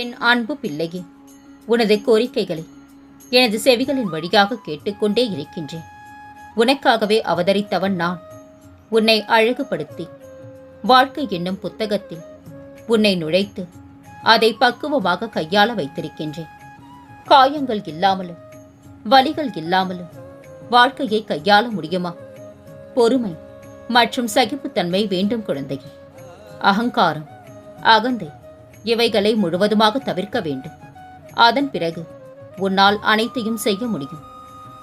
என் அன்பு பிள்ளையே உனது கோரிக்கைகளை எனது செவிகளின் வழியாக கேட்டுக்கொண்டே இருக்கின்றேன். உனக்காகவே அவதரித்தவன் நான். உன்னை அழகுபடுத்தி வாழ்க்கை என்னும் புத்தகத்தில் உன்னை நுழைத்து அதை பக்குவமாக கையாள வைத்திருக்கின்றேன். காயங்கள் இல்லாமலும் வலிகள் இல்லாமலும் வாழ்க்கையை கையாள முடியுமா? பொறுமை மற்றும் சகிப்புத்தன்மை வேண்டும் குழந்தையே. அகங்காரம் அகந்தை இவைகளை முழுவதுமாக தவிர்க்க வேண்டும். அதன் பிறகு உன்னால் அனைத்தையும் செய்ய முடியும்.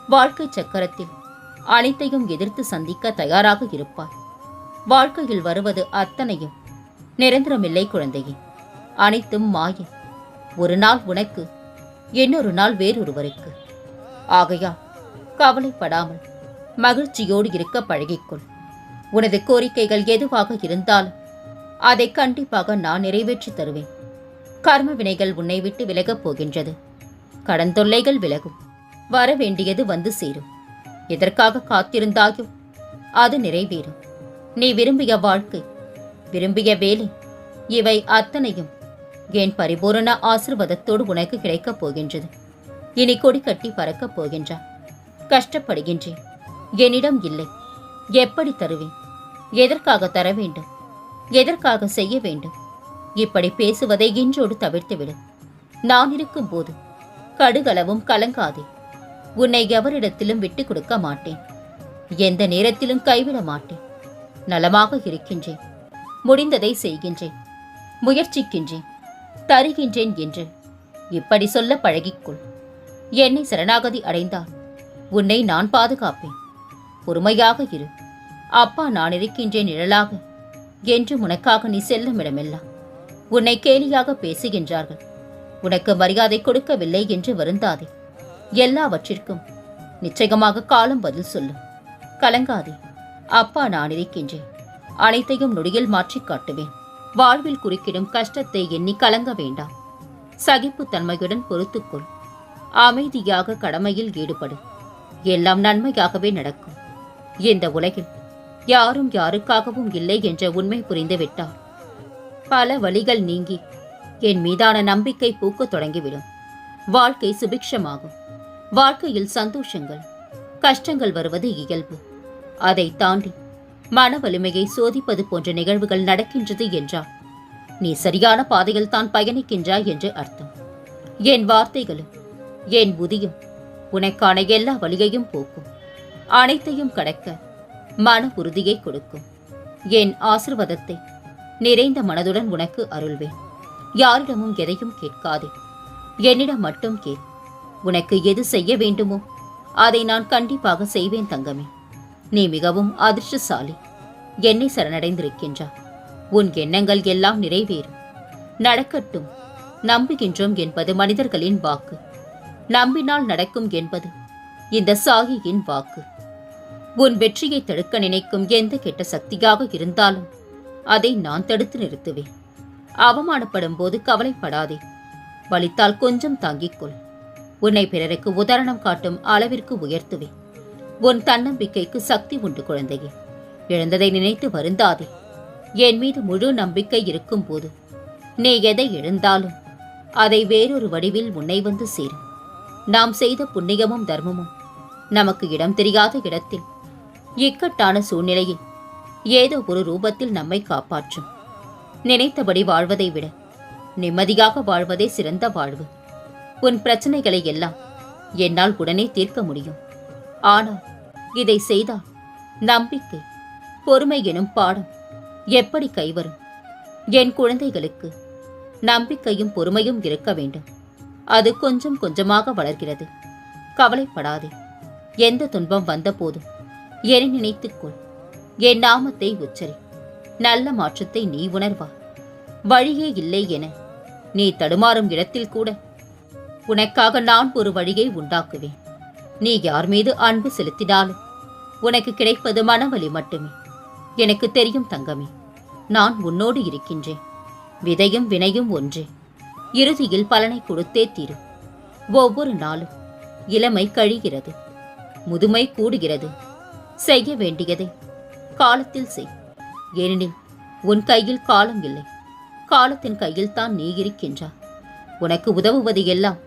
வாழ்க்கை சக்கரத்தில் அனைத்தையும் எதிர்த்து சந்திக்க தயாராக இருப்பாய். வாழ்க்கையில் வருவது அத்தனையும் நிரந்தரமில்லை குழந்தையே. அனைத்தும் மாய. ஒரு நாள் உனக்கு இன்னொரு நாள் வேறொருவருக்கு. ஆகையா கவலைப்படாமல் மகிழ்ச்சியோடு இருக்க பழகிக்கொள். உனது கோரிக்கைகள் எதுவாக இருந்தாலும் அதை கண்டிப்பாக நான் நிறைவேற்றி தருவேன். கர்ம வினைகள் உன்னை விட்டு விலகப் போகின்றது. கடன் தொல்லைகள் விலகும். வர வேண்டியது வந்து சேரும். எதற்காக காத்திருந்தாயோ அது நிறைவேறும். நீ விரும்பிய வாழ்க்கை விரும்பிய வேலை இவை அத்தனையும் என் பரிபூரண ஆசிர்வாதத்தோடு உனக்கு கிடைக்கப் போகின்றது. இனி கொடி கட்டி பறக்கப் போகின்றாய். கஷ்டப்படுகின்றேன். என்னிடம் இல்லை. எப்படி தருவேன்? எதற்காக தர வேண்டும் எதற்காக செய்ய வேண்டும்? இப்படி பேசுவதை இன்றோடு தவிர்த்துவிடு. நான் இருக்கும்போது கடுகளவும் கலங்காதே. உன்னை எவரிடத்திலும் விட்டுக் கொடுக்க மாட்டேன். எந்த நேரத்திலும் கைவிட மாட்டேன். நலமாக இருக்கின்றேன். முடிந்ததை செய்கின்றேன். முயற்சிக்கின்றேன். தருகின்றேன் என்று. இப்படி சொல்ல பழகிக்கொள். என்னை சரணாகதி அடைந்தால் உன்னை நான் பாதுகாப்பேன். பொறுமையாக இரு. அப்பா நான் இருக்கின்றேன் நிழலாக. என்று உனக்காக நீ செல்லும் இடமெல்லாம். உன்னை கேலியாக பேசுகின்றார்கள். உனக்கு மரியாதை கொடுக்கவில்லை என்று வருந்தாதே. எல்லாவற்றிற்கும் நிச்சயமாக காலம் பதில் சொல்லும் கலங்காதே. அப்பா நான் இருக்கின்றேன். அனைத்தையும் நொடியில் மாற்றிக் காட்டுவேன். வாழ்வில் குறுக்கிடும் கஷ்டத்தை எண்ணி கலங்க வேண்டாம். சகிப்புத்தன்மையுடன் பொறுத்துக்கொள் அமைதியாக கடமையில் ஈடுபடு. எல்லாம் நன்மையாகவே நடக்கும். இந்த உலகில் யாரும் யாருக்காகவும் இல்லை என்ற உண்மை புரிந்துவிட்டார். பல வழிகள் நீங்கி என் மீதான நம்பிக்கை பூக்கத் தொடங்கிவிடும். வாழ்க்கை சுபிக்ஷமாகும். வாழ்க்கையில் சந்தோஷங்கள் கஷ்டங்கள் வருவது இயல்பு. அதை தாண்டி மன வலிமையை சோதிப்பது போன்ற நிகழ்வுகள் நடக்கின்றது என்றால் நீ சரியான பாதையில் தான் பயணிக்கின்றாய் என்று அர்த்தம். என் வார்த்தைகளும் என் புதியும் உனக்கான எல்லா வழியையும் போக்கும். அனைத்தையும் கடக்க மன உறுதியை கொடுக்கும். என் ஆசிர்வாதத்தை நிறைந்த மனதுடன் உனக்கு அருள்வேன். யாரிடமும் எதையும் கேட்காதே. என்னிடம் மட்டும் கேள். உனக்கு எது செய்ய வேண்டுமோ அதை நான் கண்டிப்பாக செய்வேன் தங்கமே. நீ மிகவும் அதிர்ஷ்டசாலி. என்னை சரணடைந்திருக்கின்றாய். உன் எண்ணங்கள் எல்லாம் நிறைவேறும். நடக்கட்டும். நம்புகின்றோம் என்பது மனிதர்களின் வாக்கு. நம்பினால் நடக்கும் என்பது இந்த சாகியின் வாக்கு. உன் வெற்றியை தடுக்க நினைக்கும் எந்த கெட்ட சக்தியாக இருந்தாலும் அதை நான் தடுத்து நிறுத்துவேன். அவமானப்படும் போது கவலைப்படாதே. வலித்தால் கொஞ்சம் தாங்கிக்கொள் உன்னை பிறருக்கு உதாரணம் காட்டும் அளவிற்கு உயர்த்துவேன் உன் தன்னம்பிக்கைக்கு சக்தி உண்டு குழந்தையே. இழந்ததை நினைத்து வருந்தாதே. என் மீது முழு நம்பிக்கை இருக்கும்போது நீ எதை இழந்தாலும் அதை வேறொரு வடிவில் உன்னை வந்து சேரும். நாம் செய்த புண்ணியமும் தர்மமும் நமக்கு இடம் தெரியாத இடத்தில் இக்கட்டான சூழ்நிலையில் ஏதோ ஒரு ரூபத்தில் நம்மை காப்பாற்றும். நினைத்தபடி வாழ்வதை விட நிம்மதியாக வாழ்வதே சிறந்த வாழ்வு. உன் பிரச்சனைகளை எல்லாம் என்னால் உடனே தீர்க்க முடியும். ஆனால் இதை செய்தால் நம்பிக்கை பொறுமை எனும் பாடம் எப்படி கைவரும்? என் குழந்தைகளுக்கு நம்பிக்கையும் பொறுமையும் இருக்க வேண்டும். அது கொஞ்சம் கொஞ்சமாக வளர்கிறது. கவலைப்படாதே. எந்த துன்பம் வந்தபோதும் என நினைத்துக்கொள். என் நாமத்தை உச்சரி. நல்ல மாற்றத்தை நீ உணர்வா. வழியே இல்லை என நீ தடுமாறும் இடத்தில் கூட உனக்காக நான் ஒரு வழியை உண்டாக்குவேன். நீ யார் மீது அன்பு செலுத்தினாலும் உனக்கு கிடைப்பது மனவலி மட்டுமே. எனக்கு தெரியும் தங்கமே நான் உன்னோடு இருக்கின்றேன். விதையும் வினையும் ஒன்றே. இறுதியில் பலனை கொடுத்தே தீரும் ஒவ்வொரு நாளும் இளமை கழிகிறது முதுமை கூடுகிறது. செய்ய வேண்டியதை காலத்தில் செய். ஏனெனில் உன் கையில் காலம் இல்லை. காலத்தின் கையில் தான் நீ இருக்கின்றா உனக்கு உதவுவது எல்லாம்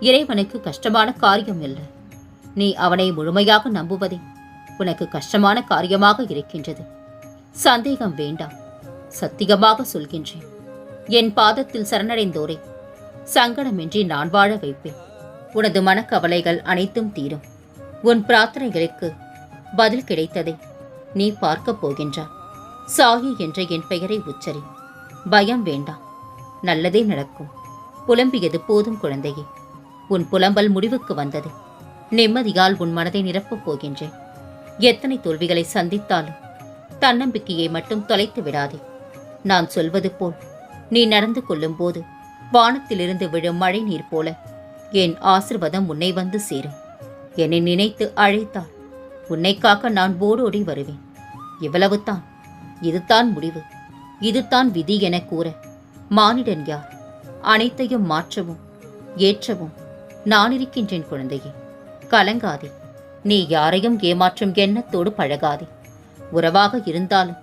இறைவனுக்கு கஷ்டமான காரியம் இல்லை நீ அவனை முழுமையாக நம்புவதே உனக்கு கஷ்டமான காரியமாக இருக்கின்றது. சந்தேகம் வேண்டாம். சத்தியமாக சொல்கின்றேன். என் பாதத்தில் சரணடைந்தோரே. சங்கடமின்றி நான் வாழ வைப்பேன். உனது மனக்கவலைகள் அனைத்தும் தீரும். உன் பிரார்த்தனைகளுக்கு பதில் கிடைத்ததை. நீ பார்க்கப் போகின்றாய் சாகி என்ற என் பெயரை உச்சரி. பயம் வேண்டாம் நல்லதே நடக்கும். புலம்பியது போதும் குழந்தையே. உன் புலம்பல் முடிவுக்கு வந்தது. நிம்மதியால் உன் மனதை நிரப்பப் போகின்றேன். எத்தனை தோல்விகளை சந்தித்தாலும் தன்னம்பிக்கையை மட்டும் தொலைத்து விடாதே. நான் சொல்வது போல் நீ நடந்து கொள்ளும்போது வானத்திலிருந்து விழும் மழை நீர் போல என் ஆசிர்வாதம் உன்னை வந்து சேரும். என்னை நினைத்து அழைத்தால் உன்னை காக்க நான் போடோடி வருவேன். இவ்வளவுதான். இதுதான் முடிவு. இதுதான் விதி என கூற. மானிடன் யார்? அனைத்தையும் மாற்றவும் ஏற்றவும். நான் இருக்கின்றேன் குழந்தையே. கலங்காதே. நீ யாரையும் ஏமாற்றும் எண்ணத்தோடு பழகாதே. உறவாக இருந்தாலும்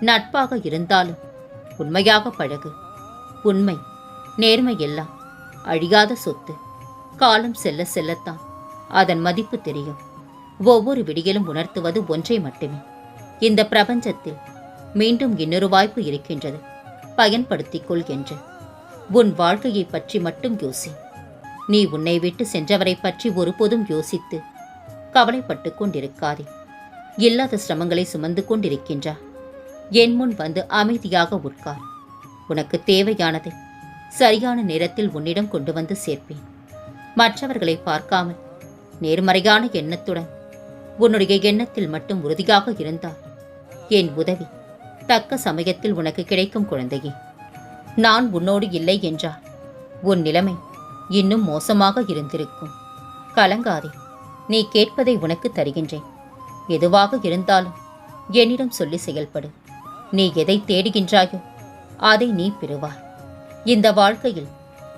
நட்பாக இருந்தாலும் உண்மையாக பழகு. உண்மை நேர்மை எல்லாம் அழியாத சொத்து. காலம் செல்ல செல்லத்தான். அதன் மதிப்பு தெரியும். ஒவ்வொரு விடியிலும் உணர்த்துவது ஒன்றை மட்டுமே. இந்த பிரபஞ்சத்தில் மீண்டும் இன்னொரு வாய்ப்பு இருக்கின்றது. பயன்படுத்திக் கொள் என்று. உன் வாழ்க்கையை பற்றி மட்டும் யோசி. நீ உன்னை விட்டு சென்றவரை பற்றி ஒருபோதும் யோசித்து கவலைப்பட்டு கொண்டிருக்காதே. இல்லாத சிரமங்களை சுமந்து கொண்டிருக்கின்றா. என் முன் வந்து அமைதியாக உட்கார். உனக்கு தேவையானதை சரியான நேரத்தில் உன்னிடம் கொண்டு வந்து சேர்ப்பேன். மற்றவர்களை பார்க்காமல் நேர்மறையான எண்ணத்துடன் உன்னுடைய எண்ணத்தில் மட்டும் உறுதியாக இருந்தால் என் உதவி தக்க சமயத்தில் உனக்கு கிடைக்கும் குழந்தையே. நான் உன்னோடு இல்லை என்றால் உன் நிலைமை இன்னும் மோசமாக இருந்திருக்கும். கலங்காதே நீ கேட்பதை உனக்கு தருகின்றேன். எதுவாக இருந்தாலும் என்னிடம் சொல்லி செயல்படு. நீ எதை தேடுகின்றாயோ அதை நீ பெறுவாய். இந்த வாழ்க்கையில்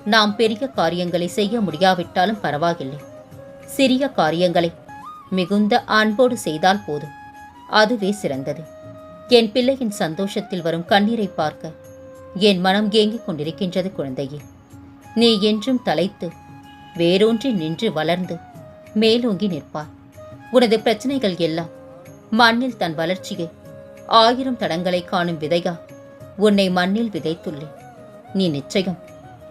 நாம் பெரிய காரியங்களை செய்ய முடியாவிட்டாலும் பரவாயில்லை. சிறிய காரியங்களை மிகுந்த அன்போடு செய்தால் போதும். அதுவே சிறந்தது. என் பிள்ளையின் சந்தோஷத்தில் வரும் கண்ணீரை பார்க்க என் மனம் ஏங்கிக் கொண்டிருக்கின்றது குழந்தையே. நீ என்றும் தலைத்து வேரூன்றி நின்று வளர்ந்து மேலோங்கி நிற்பார் உனது பிரச்சனைகள் எல்லாம் மண்ணில் தன் வளர்ச்சியை ஆயிரம் தடங்களை காணும் விதையா உன்னை மண்ணில் விதைத்துள்ளேன். நீ நிச்சயம்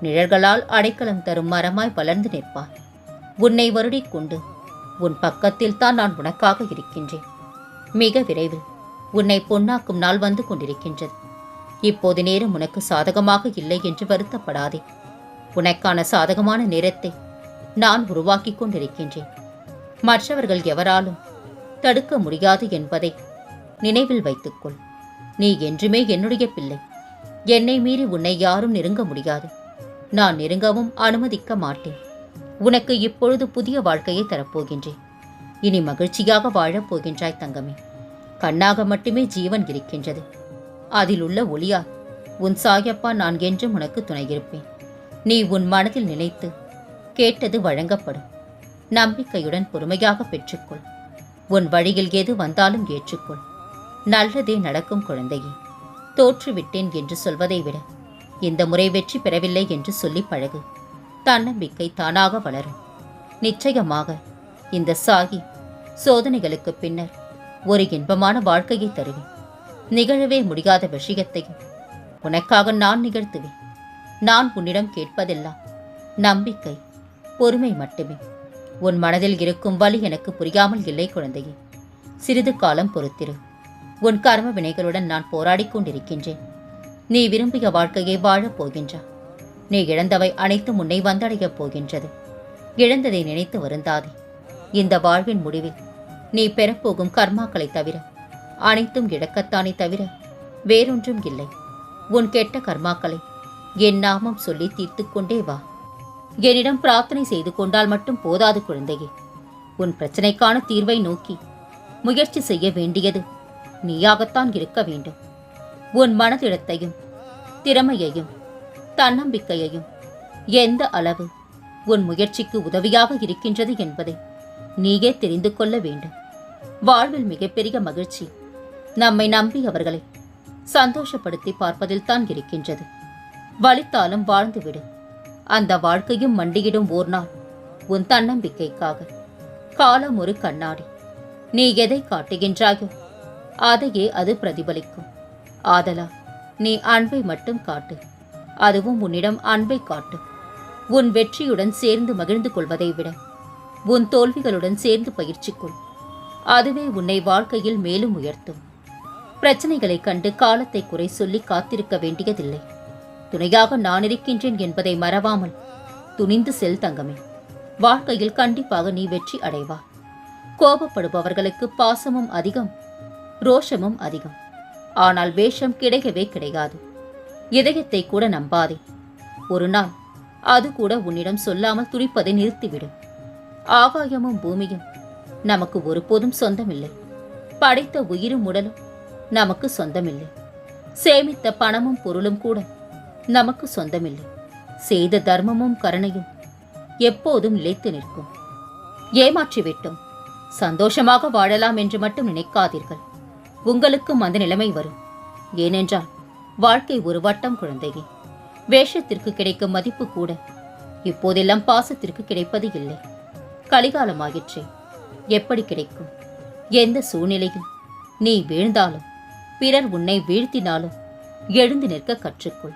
நிழல்களால் அடைக்கலம் தரும் மரமாய் வளர்ந்து நிற்பார் உன்னை வருடிக் கொண்டு உன் பக்கத்தில் தான் நான் உனக்காக இருக்கின்றேன். மிக விரைவில் உன்னை பொன்னாக்கும் நாள் வந்து கொண்டிருக்கின்றது. இப்போது நேரம் உனக்கு சாதகமாக இல்லை என்று வருத்தப்படாதே. உனக்கான சாதகமான நேரத்தை நான் உருவாக்கி கொண்டிருக்கின்றேன். மற்றவர்கள் எவராலும் தடுக்க முடியாது என்பதை நினைவில் வைத்துக்கொள். நீ என்றுமே என்னுடைய பிள்ளை. என்னை மீறி உன்னை யாரும் நெருங்க முடியாது. நான் நெருங்கவும் அனுமதிக்க மாட்டேன். உனக்கு இப்பொழுது புதிய வாழ்க்கையை தரப்போகின்றேன். இனி மகிழ்ச்சியாக வாழப் போகின்றாய் தங்கமே. கண்ணாக மட்டுமே ஜீவன் இருக்கின்றது. அதில் உள்ள ஒளியா உன் சாயப்பா நான் என்றும் உனக்கு துணையிருப்பேன். நீ உன் மனதில் நினைத்து கேட்டது வழங்கப்படும். நம்பிக்கையுடன் பொறுமையாக பெற்றுக்கொள். உன் வழியில் எது வந்தாலும் ஏற்றுக்கொள். நல்லதே நடக்கும் குழந்தையே. தோற்றுவிட்டேன் என்று சொல்வதை விட இந்த முறை வெற்றி பெறவில்லை என்று சொல்லி பழகு. தன்னம்பிக்கை தானாக வளரும். நிச்சயமாக இந்த சாகி சோதனைகளுக்கு பின்னர் ஒரு இன்பமான வாழ்க்கையை தருவேன். நிகழவே முடியாத விஷயத்தையும் உனக்காக நான் நிகழ்த்துவேன். நான் உன்னிடம் கேட்பதெல்லாம் நம்பிக்கை பொறுமை மட்டுமே. உன் மனதில் இருக்கும் வழி எனக்கு புரியாமல் இல்லை குழந்தையே. சிறிது காலம் பொறுத்திரு. உன் கர்ம வினைகளுடன் நான் போராடிக் கொண்டிருக்கின்றேன். நீ விரும்பிய வாழ்க்கையை வாழப் போகின்றா. நீ இழந்தவை அனைத்தும் உன்னை வந்தடையப் போகின்றது. இழந்ததை நினைத்து வருந்தாதே. இந்த வாழ்வின் முடிவில் நீ பெறப்போகும் கர்மாக்களை தவிர அனைத்தும் இழக்கத்தானே தவிர வேறொன்றும் இல்லை. உன் கெட்ட கர்மாக்களை என் நாமம் சொல்லி தீர்த்து கொண்டே வா. என்னிடம் பிரார்த்தனை செய்து கொண்டால் மட்டும் போதாது குழந்தையே. உன் பிரச்சனைக்கான தீர்வை நோக்கி முயற்சி செய்ய வேண்டியது நீயாகத்தான் இருக்க வேண்டும். உன் மனதிடத்தையும் திறமையையும் தன்னம்பிக்கையையும். எந்த அளவு உன் முயற்சிக்கு உதவியாக இருக்கின்றது என்பதை நீயே தெரிந்து கொள்ள வேண்டும். வாழ்வில் மிகப்பெரிய மகிழ்ச்சி நம்மை நம்பி அவர்களை சந்தோஷப்படுத்தி பார்ப்பதில் தான் இருக்கின்றது. வலித்தாலும் வாழ்ந்துவிடு. அந்த வாழ்க்கையும் மண்டியிடும் ஓர் நாள் உன் தன்னம்பிக்கைக்காக. காலம் ஒரு கண்ணாடி. நீ எதை காட்டுகின்றாயோ அதையே அது பிரதிபலிக்கும். ஆதலா நீ அன்பை மட்டும் காட்டு. அதுவும் உன்னிடம் அன்பை காட்டும் உன் வெற்றியுடன் சேர்ந்து மகிழ்ந்து கொள்வதை விட உன் தோல்விகளுடன் சேர்ந்து பயிற்சி கொள் அதுவே உன்னை வாழ்க்கையில் மேலும் உயர்த்தும். பிரச்சனைகளைக் கண்டு காலத்தை குறை சொல்லி காத்திருக்க வேண்டியதில்லை. துணையாக நான் இருக்கின்றேன் என்பதை மறவாமல் துணிந்து செல் தங்கமே. வாழ்க்கையில் கண்டிப்பாக நீ வெற்றி அடைவா. கோபப்படுபவர்களுக்கு பாசமும் அதிகம் ரோஷமும் அதிகம். ஆனால் வேஷம் கிடைக்கவே கிடையாது. இதயத்தை கூட நம்பாதே. ஒரு நாள் அது கூட உன்னிடம் சொல்லாமல் துடிப்பதை நிறுத்திவிடும் ஆகாயமும் பூமியும் நமக்கு ஒருபோதும் சொந்தமில்லை. படைத்த உயிரும் உடலும் நமக்கு சொந்தமில்லை. சேமித்த பணமும் பொருளும் கூட நமக்கு சொந்தமில்லை. செய்த தர்மமும் கருணையும் எப்போதும் நிலைத்து நிற்கும். ஏமாற்றிவிட்டோம். சந்தோஷமாக வாழலாம் என்று மட்டும் நினைக்காதீர்கள். உங்களுக்கும் அந்த நிலைமை வரும். ஏனென்றால் வாழ்க்கை ஒரு வட்டம் குழந்தையே. வேஷத்திற்கு கிடைக்கும் மதிப்பு கூட. இப்போதெல்லாம் பாசத்திற்கு கிடைப்பது இல்லை. கலிகாலமாயிற்றே. எப்படி கிடைக்கும்? எந்த சூழ்நிலையில்? நீ வீழ்ந்தாலும் பிறர் உன்னை வீழ்த்தினாலும் எழுந்து நிற்க கற்றுக்கொள்.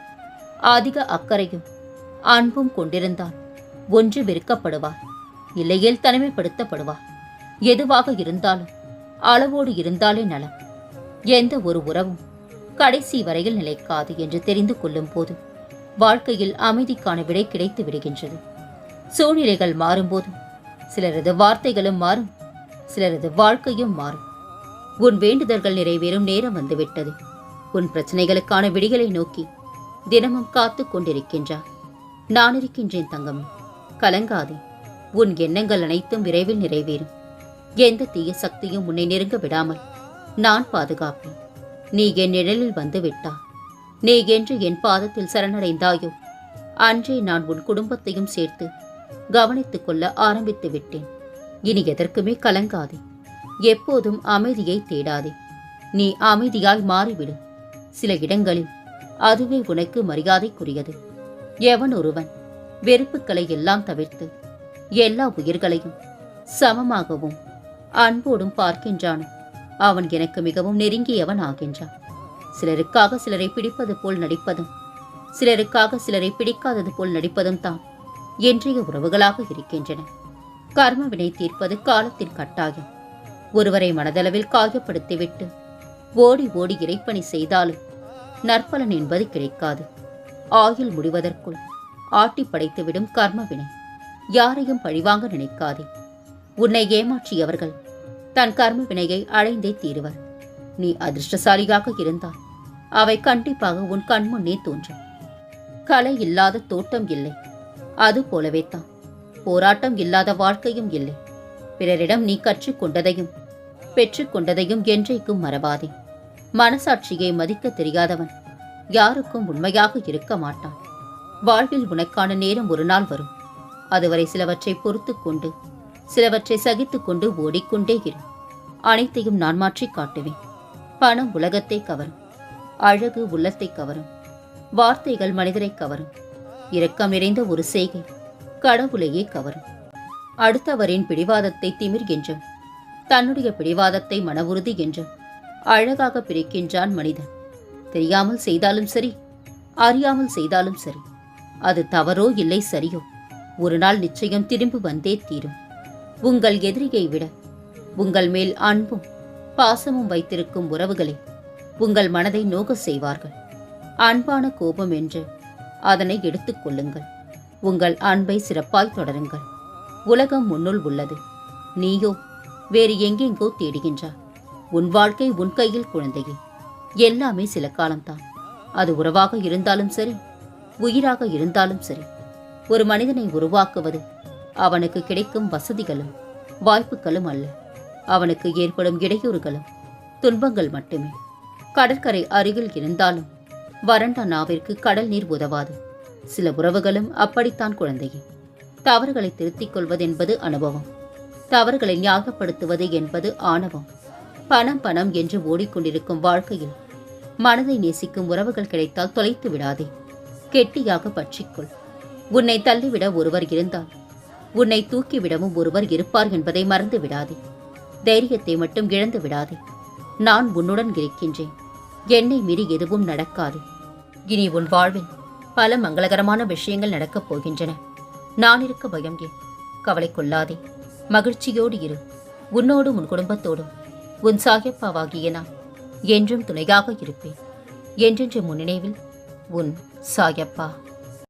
அதிக அக்கறையும் அன்பும் கொண்டிருந்தால் ஒன்று வெறுக்கப்படுவார். இல்லையேல் தனிமைப்படுத்தப்படுவார். எதுவாக இருந்தாலும் அளவோடு இருந்தாலே நலம். எந்த ஒரு உறவும் கடைசி வரையில் நிலைக்காது என்று தெரிந்து கொள்ளும் போது வாழ்க்கையில் அமைதிக்கான விடை கிடைத்து விடுகின்றது. சூழ்நிலைகள் மாறும்போது சிலரது வார்த்தைகளும் மாறும். சிலரது வாழ்க்கையும் மாறும். உன் வேண்டுதல்கள் நிறைவேறும் நேரம் வந்துவிட்டது. உன் பிரச்சனைகளுக்கான விடிகளை நோக்கி தினமும் காத்து கொண்டிருக்கின்றார் நான் இருக்கின்றேன் தங்கம் கலங்காதே. உன் எண்ணங்கள் அனைத்தும் விரைவில் நிறைவேறும். எந்த தீய சக்தியும் உன்னை நெருங்க விடாமல் நான் பாதுகாப்பேன். நீ என் நிழலில் வந்து விட்டா. நீ என்று என் பாதத்தில் சரணடைந்தாயோ? அன்றே நான் உன் குடும்பத்தையும் சேர்த்து கவனித்துக் கொள்ள ஆரம்பித்து விட்டேன். இனி எதற்குமே கலங்காதே. எப்போதும் அமைதியை தேடாதே. நீ அமைதியாய் மாறிவிடு. சில இடங்களில் அதுவே உனக்கு மரியாதைக்குரியது. எவன் ஒருவன் வெறுப்புக்களை எல்லாம் தவிர்த்து எல்லா உயிர்களையும் சமமாகவும் அன்போடும் பார்க்கின்றானோ? அவன் எனக்கு மிகவும் நெருங்கியவன் ஆகின்றான் சிலருக்காக சிலரை பிடிப்பது போல் நடிப்பதும் சிலருக்காக சிலரை பிடிக்காதது போல் நடிப்பதும் தான் இன்றைய உறவுகளாக இருக்கின்றன. கர்ம வினை தீர்ப்பது காலத்தின் கட்டாயம். ஒருவரை மனதளவில் காயப்படுத்திவிட்டு ஓடி ஓடி இறைப்பணி செய்தாலும் நற்பலன் என்பது கிடைக்காது. ஆயுள் முடிவதற்குள் ஆட்டி படைத்துவிடும் கர்ம வினை யாரையும் பழிவாங்க நினைக்காதே. உன்னை ஏமாற்றியவர்கள் தன் கர்ம வினையை அடைந்தே தீருவர். நீ அதிர்ஷ்டசாலியாக இருந்தால் அவை கண்டிப்பாக உன் கண்முன்னே தோன்றும். கலை இல்லாத தோட்டம் இல்லை. அது போலவே தான். போராட்டம் இல்லாத வாழ்க்கையும் இல்லை. பிறரிடம் நீ கற்றுக்கொண்டதையும் பெற்றுக்கொண்டதையும் என்றைக்கும் மறவாதே. மனசாட்சியை மதிக்க தெரியாதவன் யாருக்கும் உண்மையாக இருக்க மாட்டான். வாழ்வில் உனக்கான நேரம் ஒரு நாள் வரும். அதுவரை சிலவற்றை பொறுத்துக் கொண்டு சிலவற்றை சகித்துக் கொண்டு ஓடிக்கொண்டே இரு. அனைத்தையும் நான் மாற்றி காட்டுவேன். பணம் உலகத்தை கவரும். அழகு உள்ளத்தை கவரும். வார்த்தைகள் மனிதரை கவரும். இரக்கம் நிறைந்த ஒரு செய்கை கடவுளையே கவரும். அடுத்தவரின் பிடிவாதத்தை திமிர் என்றும் தன்னுடைய பிடிவாதத்தை மன உறுதி என்றும் அழகாக பிரிக்கின்றான் மனிதன். தெரியாமல் செய்தாலும் சரி அறியாமல் செய்தாலும் சரி அது தவறோ இல்லை சரியோ. ஒரு நாள் நிச்சயம் திரும்பி வந்தே தீரும். உங்கள் எதிரியை விட உங்கள் மேல் அன்பும் பாசமும் வைத்திருக்கும் உறவுகளே உங்கள் மனதை நோக செய்வார்கள். அன்பான கோபம் என்று அதனை எடுத்துக் கொள்ளுங்கள். உங்கள் அன்பை சிறப்பாய் தொடருங்கள். உலகம் முன்னுள் உள்ளது. நீயோ வேறு எங்கெங்கோ தேடுகின்றாய் உன் வாழ்க்கை உன் கையில் குழந்தையே. எல்லாமே சில காலம்தான். அது உறவாக இருந்தாலும் சரி உயிராக இருந்தாலும் சரி. ஒரு மனிதனை உருவாக்குவது அவனுக்கு கிடைக்கும் வசதிகளும் வாய்ப்புகளும் அல்ல. அவனுக்கு ஏற்படும் இடையூறுகளும் துன்பங்கள் மட்டுமே. கடற்கரை அருகில் இருந்தாலும் வறண்ட நாவிற்கு கடல் நீர் உதவாது. சில உறவுகளும் அப்படித்தான் குழந்தையே. தவறுகளை திருத்திக் கொள்வதென்பது அனுபவம். தவறுகளை ஞாபகப்படுத்துவது என்பது ஆணவம். பணம் பணம் என்று ஓடிக்கொண்டிருக்கும் வாழ்க்கையில் மனதை நேசிக்கும் உறவுகள் கிடைத்தால் தொலைத்து விடாதே. கெட்டியாக பற்றிக்கொள். உன்னை தள்ளிவிட ஒருவர் இருந்தால் உன்னை தூக்கிவிடவும் ஒருவர் இருப்பார் என்பதை மறந்து விடாதே. தைரியத்தை மட்டும் இழந்து விடாதே. நான் உன்னுடன் இருக்கின்றேன். என்னை மீறி எதுவும் நடக்காது. இனி உன் வாழ்வில் பல மங்களகரமான விஷயங்கள் நடக்கப் போகின்றன. நான் இருக்க பயம் ஏன்? கவலை கொள்ளாதே. மகிழ்ச்சியோடு இரு. உன்னோடும் உன் குடும்பத்தோடும். உன் சாயப்பாவாகிய நான் என்றும் துணையாக இருப்பேன். என்றென்று முன்னினைவில் உன் சாயப்பா.